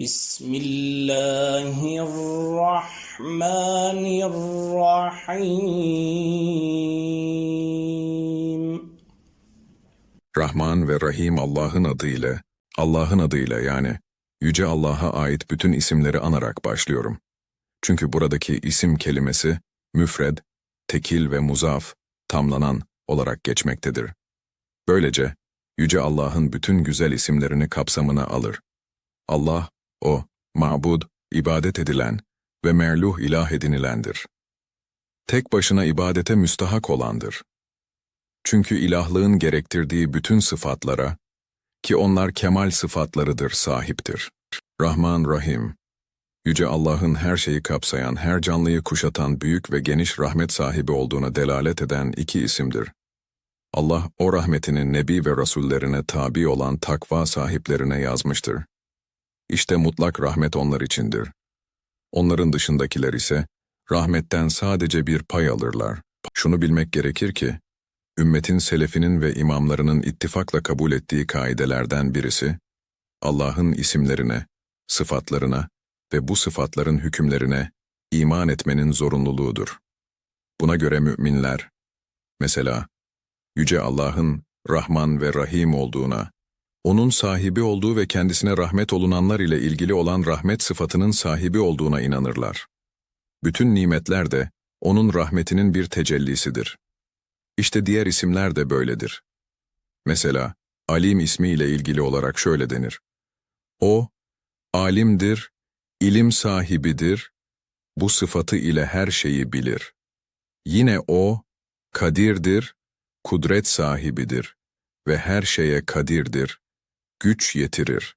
بسم الله الرحمن الرحيم Rahman ve Rahim Allah'ın adıyla, Allah'ın adıyla yani Yüce Allah'a ait bütün isimleri anarak başlıyorum. Çünkü buradaki isim kelimesi müfred, tekil ve muzaf, tamlanan olarak geçmektedir. Böylece Yüce Allah'ın bütün güzel isimlerini kapsamına alır. Allah, o, ma'bud, ibadet edilen ve merluh ilah edinilendir. Tek başına ibadete müstahak olandır. Çünkü ilahlığın gerektirdiği bütün sıfatlara, ki onlar kemal sıfatlarıdır, sahiptir. Rahman Rahim, Yüce Allah'ın her şeyi kapsayan, her canlıyı kuşatan büyük ve geniş rahmet sahibi olduğuna delalet eden iki isimdir. Allah o rahmetini Nebi ve Rasullerine tabi olan takva sahiplerine yazmıştır. İşte mutlak rahmet onlar içindir. Onların dışındakiler ise rahmetten sadece bir pay alırlar. Şunu bilmek gerekir ki, ümmetin selefinin ve imamlarının ittifakla kabul ettiği kaidelerden birisi, Allah'ın isimlerine, sıfatlarına ve bu sıfatların hükümlerine iman etmenin zorunluluğudur. Buna göre müminler, mesela Yüce Allah'ın Rahman ve Rahim olduğuna, O'nun sahibi olduğu ve kendisine rahmet olunanlar ile ilgili olan rahmet sıfatının sahibi olduğuna inanırlar. Bütün nimetler de O'nun rahmetinin bir tecellisidir. İşte diğer isimler de böyledir. Mesela Alim ismi ile ilgili olarak şöyle denir. O, alimdir, ilim sahibidir, bu sıfatı ile her şeyi bilir. Yine O, kadirdir, kudret sahibidir ve her şeye kadirdir, güç yetirir.